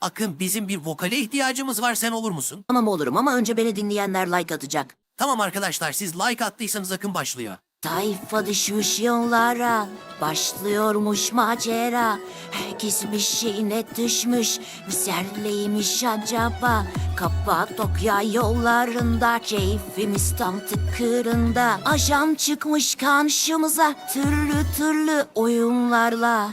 Akın bizim bir vokale ihtiyacımız var. Sen olur musun? Tamam olurum ama önce beni dinleyenler like atacak. Tamam arkadaşlar siz like attıysanız Akın başlıyor. Tayfa düşmüş yollara Başlıyormuş macera. Herkesmiş yine düşmüş? Serleymiş acaba? Kapadokya yollarında Keyfimiz tam tıkırında. Ajan çıkmış karşımıza Türlü türlü oyunlarla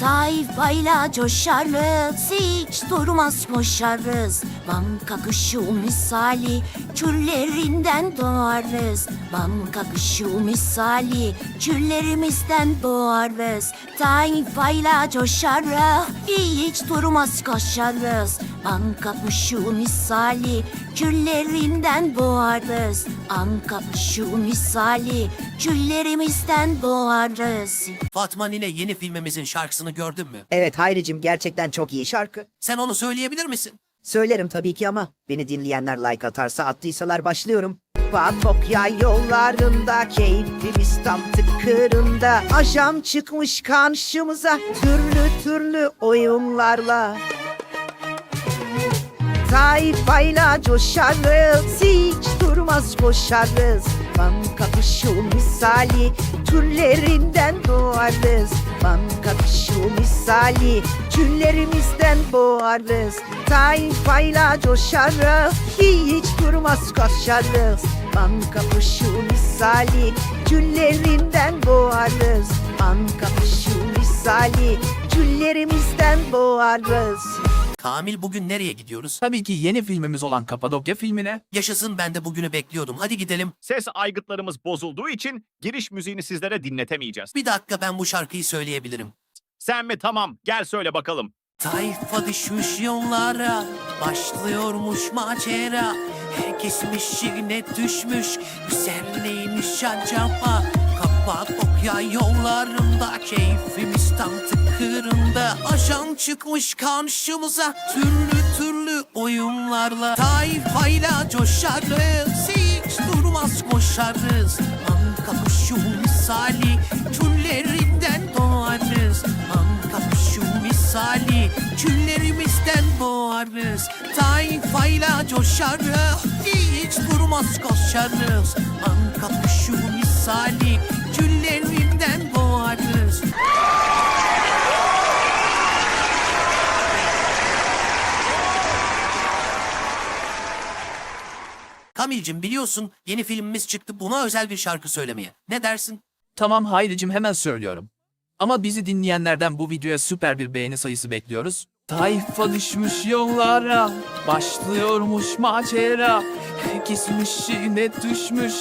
Tayfayla coşarız, hiç durmaz koşarız. Banka kuşu misali, küllerinden doğarız. Banka kuşu misali, küllerimizden doğarız. Tayfayla coşarız, hiç durmaz koşarız. Banka kuşu misali, küllerinden doğarız. Anka kuşu misali, küllerimizden doğarız. Fatma Nine yeni filmimizin şarkısını gördün mü? Evet Hayricim gerçekten çok iyi şarkı. Sen onu söyleyebilir misin? Söylerim tabii ki ama beni dinleyenler like atarsa attıysalar başlıyorum. Patokya yollarında keyfimiz tam tıkırında Aşam çıkmış karşımıza türlü türlü oyunlarla Tayfayla coşarız hiç durmaz koşarız. Banka kuşu misali türlerinden doğarız. Banka kuşu misali küllerimizden boğarız Tayfayla coşarız hiç durmaz koşarız. Banka kuşu misali küllerinden boğarız Banka kuşu misali küllerimizden boğarız Kamil bugün nereye gidiyoruz? Tabii ki yeni filmimiz olan Kapadokya filmine. Yaşasın ben de bugünü bekliyordum. Hadi gidelim. Ses aygıtlarımız bozulduğu için giriş müziğini sizlere dinletemeyeceğiz. Bir dakika ben bu şarkıyı söyleyebilirim. Sen mi? Tamam. Gel söyle bakalım. Tayfa düşmüş yollara Başlıyormuş macera Herkesmiş yine düşmüş Güzelleymiş acaba Kapadokya yollarında Keyfimiz tam tıkırında Ajan çıkmış karşımıza Türlü türlü oyunlarla. Tayfayla coşarız Hiç durmaz koşarız. Anka kuşu misali Küllerinden doğarız. Anka kuşu misali Küllerimizden boğarız Tayfayla coşarız Hiç durmaz koşarız. Anka kuşu misali Küllerinden boğarız Kamilcim biliyorsun yeni filmimiz çıktı buna özel bir şarkı söylemeye. Ne dersin? Tamam Hayricim hemen söylüyorum. Ama bizi dinleyenlerden bu videoya süper bir beğeni sayısı bekliyoruz. Tayfa düşmüş yollara, başlıyormuş macera. Herkesmiş yine düşmüş,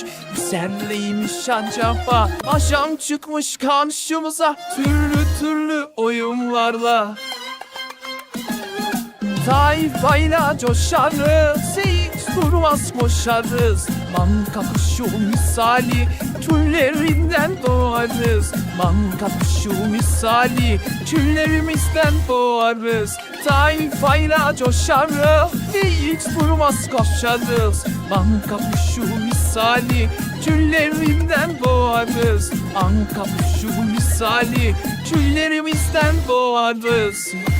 serleymiş acaba. Aşam çıkmış karşımıza, türlü türlü oyunlarla. Tayfayla coşarız, hiç durmaz koşarız. Manka kuşu misali, küllerinden doğarız. Manka kuşu misali, küllerimizden doğarız. Tayfayla coşarız, hiç durmaz koşarız. Manka kuşu misali, küllerinden doğarız. Anka kuşu misali, küllerimizden doğarız.